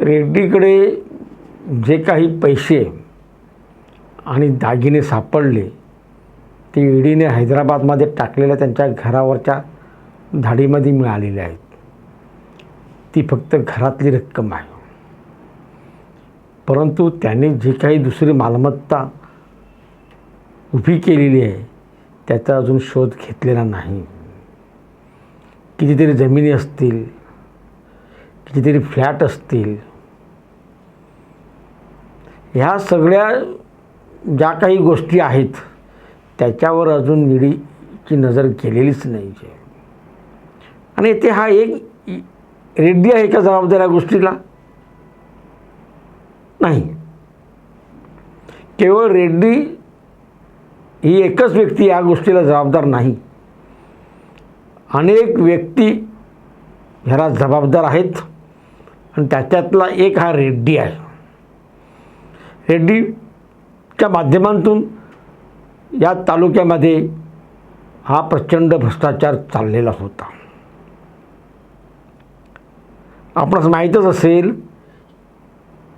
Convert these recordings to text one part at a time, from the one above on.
रेड्डीकडे जे काही पैसे आणि दागिने सापडले ते ईडीने हैदराबादमध्ये टाकलेल्या त्यांच्या घरावरच्या धाडीमध्ये मिळालेले आहेत. ती फक्त घरातली रक्कम आहे. परंतु त्याने जे काही दुसरी मालमत्ता उभी केलेली आहे त्याचा अजून शोध घेतलेला नाही. कितीतरी जमिनी असतील कितीतरी फ्लॅट असतील. ह्या सगळ्या ज्या काही गोष्टी आहेत त्याच्यावर अजून निडीची नजर केलेलीच नाही आहे आणि ते हा एक रेड्डी आहे का जबाबदार या गोष्टीला? नाही. केवळ रेड्डी ही एकच व्यक्ती या गोष्टीला जबाबदार नाही. अनेक व्यक्ती ह्याला जबाबदार आहेत. आणि त्याच्यातला एक हा रेड्डी आहे. रेड्डीच्या माध्यमातून या तालुक्यामध्ये हा प्रचंड भ्रष्टाचार चाललेला होता. आपणास माहीतच असेल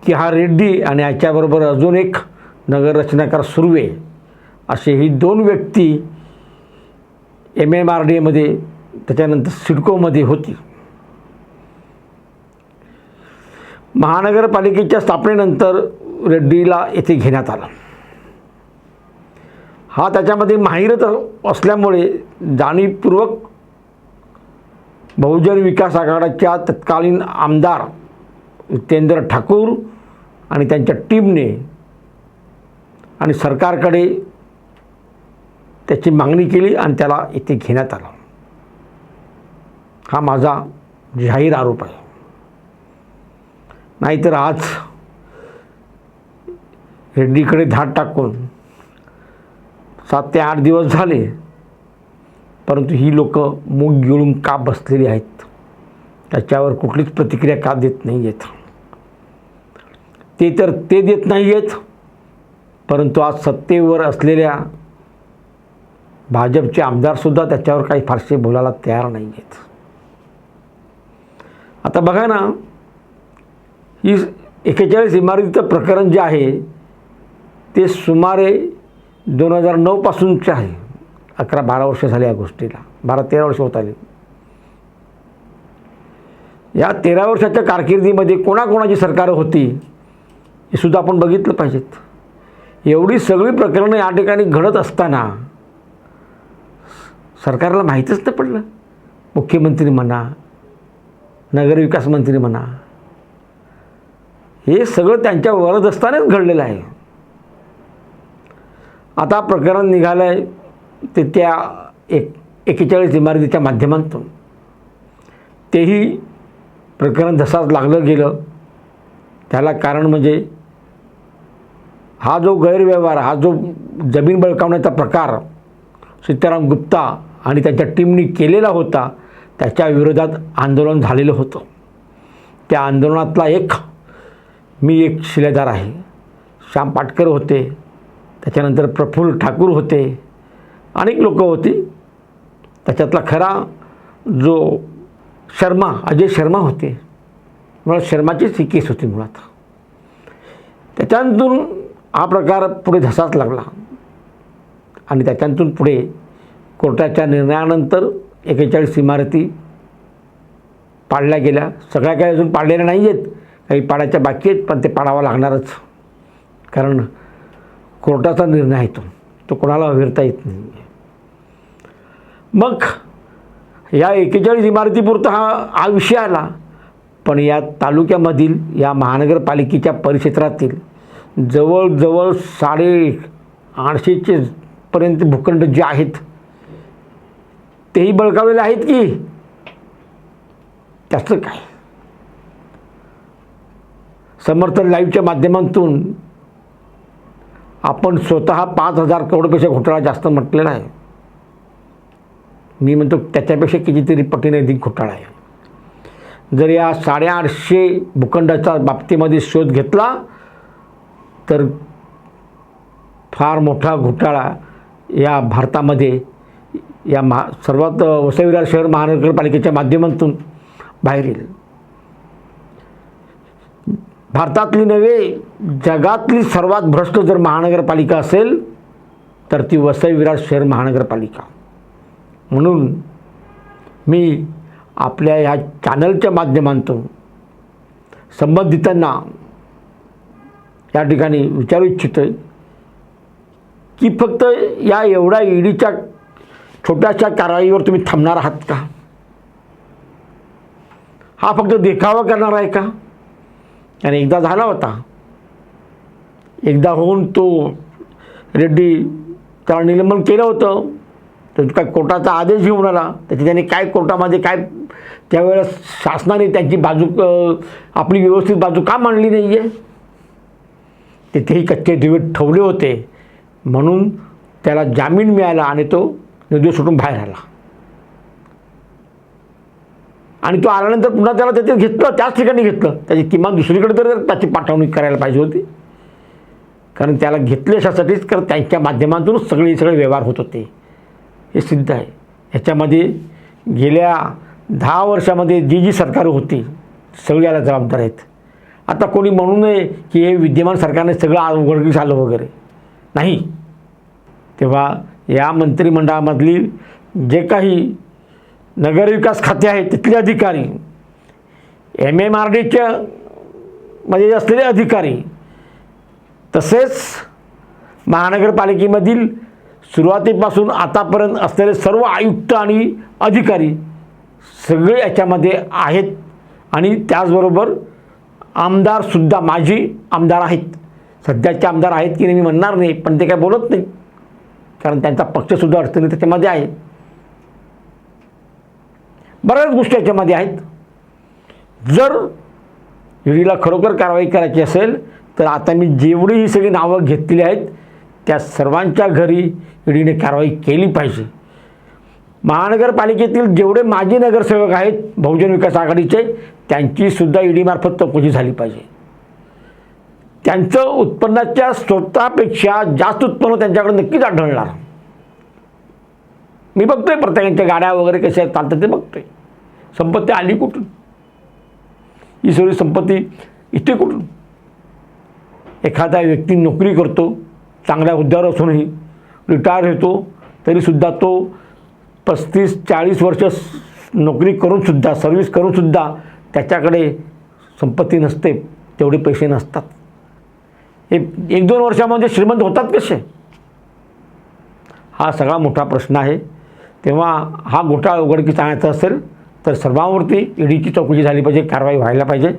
की हा रेड्डी आणि याच्याबरोबर अजून एक नगररचनाकार सुर्वे असे ही दोन व्यक्ती एम एम आर डी एमध्ये त्याच्यानंतर सिडकोमध्ये होती. महानगरपालिकेच्या स्थापनेनंतर रेड्डीला येथे घेण्यात आला. हा त्याच्यामध्ये माहिरच असल्यामुळे जाणीवपूर्वक बहुजन विकास आघाडीच्या तत्कालीन आमदार जितेंद्र ठाकूर आणि त्यांच्या टीमने आणि सरकारकडे त्याची मागणी केली आणि त्याला इथे घेण्यात आला. हा माझा जाहीर आरोप आहे. नाहीतर आज रेड्डीकडे धाड टाकून सात ते आठ दिवस झाले परंतु ही लोक मूग गिळून का बसलेली आहेत? त्याच्यावर कुठलीच प्रतिक्रिया का देत नाही आहेत? ते तर ते देत नाही आहेत परंतु आज सत्तेवर असलेल्या भाजपचे आमदारसुद्धा त्याच्यावर काही फारसे बोलायला तयार नाही आहेत. आता बघा ना ही एक्केचाळीस इमारतीचं प्रकरण जे आहे ते सुमारे दोन हजार नऊपासूनचे आहे. अकरा बारा वर्ष झाले या गोष्टीला. बारा तेरा वर्ष होत आले. या तेरा वर्षाच्या कारकिर्दीमध्ये कोणाकोणाची सरकारं होती हे सुद्धा आपण बघितलं पाहिजेत. एवढी सगळी प्रकरणं या ठिकाणी घडत असताना सरकारला माहीतच नाही पडलं. मुख्यमंत्री म्हणा नगरविकास मंत्री म्हणा हे सगळं त्यांच्या वरदस्तानेच घडलेलं आहे. आता प्रकरण निघालं आहे ते त्या एक एकेचाळीस इमारतीच्या माध्यमातून. तेही प्रकरण धसाच लागलं गेलं त्याला कारण म्हणजे हा जो गैरव्यवहार हा जो जमीन बळकावण्याचा प्रकार सीताराम गुप्ता आणि त्यांच्या टीमनी केलेला होता त्याच्या विरोधात आंदोलन झालेलं होतं. त्या आंदोलनातला एक मी एक शिलेदार आहे. श्याम पाटकर होते. त्याच्यानंतर प्रफुल्ल ठाकूर होते. अनेक लोकं होती. त्याच्यातला खरा जो शर्मा अजय शर्मा होते. मुळात शर्माचीच ही केस होती मुळात. त्याच्यातून हा प्रकार पुढे धसाच लागला. आणि त्याच्यातून पुढे कोर्टाच्या निर्णयानंतर एकेचाळीस इमारती पाडल्या गेल्या. सगळ्या काही अजून पाडलेल्या नाही आहेत काही पाडायच्या बाकी आहेत पण ते पाडावं लागणारच. कारण कोर्टाचा निर्णय आहे तो. तो कोणाला अविरता येत नाही. मग या एकेचाळीस इमारतीपुरता हा हा विषय आला. पण या तालुक्यामधील या महानगरपालिकेच्या परिक्षेत्रातील जवळजवळ साडे आठशेचे पर्यंत भूखंड जे आहेत तेही बळकावलेले आहेत की? त्याचं काय? समर्थन लाईव्हच्या माध्यमातून आपण स्वतः पाच हजार करोडपेक्षा घोटाळा जास्त म्हटलेला आहे मी म्हणतो त्याच्यापेक्षा कितीतरी पटीने अधिक घोटाळा आहे. जर या साडेआठशे भूखंडाच्या बाबतीमध्ये शोध घेतला तर फार मोठा घोटाळा या भारतामध्ये या महा सर्वात वसईविरार शहर महानगरपालिकेच्या माध्यमातून बाहेर येईल. भारतातली नव्हे जगातली सर्वात भ्रष्ट जर महानगरपालिका असेल तर ती वसई विराट शहर महानगरपालिका. म्हणून मी आपल्या ह्या चॅनलच्या माध्यमातून संबंधितांना या ठिकाणी विचारू इच्छितो आहे की फक्त या एवढ्या ईडीच्या छोट्याशा कारवाईवर तुम्ही थांबणार आहात का? हा फक्त देखावा करणार आहे का? आणि एकदा झाला होता. एकदा होऊन तो रेड्डी त्याला निलंबन केलं होतं. तर काय कोर्टाचा आदेश घेऊन आला. त्याची त्याने काय कोर्टामध्ये काय त्यावेळेस शासनाने त्यांची बाजू आपली व्यवस्थित बाजू का मांडली नाही आहे तिथेही कच्चे दिवे ठेवले होते. म्हणून त्याला जामीन मिळाला आणि तो निर्दोष सुटून बाहेर आला. आणि तो आल्यानंतर पुन्हा त्याला त्याच्यात घेतलं त्याच ठिकाणी घेतलं. त्याची किमान दुसरीकडे तर त्याची पाठवणी करायला पाहिजे होती. कारण त्याला घेतले अशासाठीच कारण त्यांच्या माध्यमातूनच सगळे सगळे व्यवहार होत होते. हे सिद्ध आहे. ह्याच्यामध्ये गेल्या दहा वर्षामध्ये जी जी सरकारं होती सगळी याला जबाबदार आहेत. आता कोणी म्हणू नये की हे विद्यमान सरकारने सगळं आ- उघडकीस आलं वगैरे. नाही. तेव्हा या मंत्रिमंडळामधली जे काही नगरविकास खाते आहे तिथले अधिकारी. एम एम आर डीच्या मध्ये असलेले अधिकारी. तसेच महानगरपालिकेमधील सुरुवातीपासून आतापर्यंत असलेले सर्व आयुक्त आणि अधिकारी सगळे याच्यामध्ये आहेत. आणि त्याचबरोबर आमदारसुद्धा माजी आमदार आहेत. सध्याचे आमदार आहेत की नाही मी म्हणणार नाही पण ते काय बोलत नाही. कारण त्यांचा पक्षसुद्धा अडचणी त्याच्यामध्ये आहे. बऱ्याच गोष्टी याच्यामध्ये आहेत. जर ईडीला खरोखर कारवाई करायची असेल तर आता मी जेवढी ही सगळी नावं घेतलेली आहेत त्या सर्वांच्या घरी ईडीने कारवाई केली पाहिजे. महानगरपालिकेतील जेवढे माजी नगरसेवक आहेत बहुजन विकास आघाडीचे त्यांचीसुद्धा ईडीमार्फत चौकशी झाली पाहिजे. त्यांचं उत्पन्नाच्या स्रोतापेक्षा जास्त उत्पन्न त्यांच्याकडे नक्कीच आढळणार. मी बघतोय प्रत्येकाच्या गाड्या वगैरे कशा चालतात ते बघतोय. संपत्ती आली कुठून? ही सगळी संपत्ती इथे कुठून? एखादा व्यक्ती नोकरी करतो चांगल्या हुद्द्यावर असूनही रिटायर होतो तरीसुद्धा तो पस्तीस चाळीस वर्ष नोकरी करूनसुद्धा सर्व्हिस करूनसुद्धा त्याच्याकडे संपत्ती नसते तेवढे पैसे नसतात. हे एक दोन वर्षामध्ये श्रीमंत होतात कसे? हा सगळा मोठा प्रश्न आहे. तेव्हा हा घोटाळा उघडकीस आणायचा असेल तर सर्वांवरती ईडीची चौकशी झाली पाहिजे कारवाई व्हायला पाहिजे.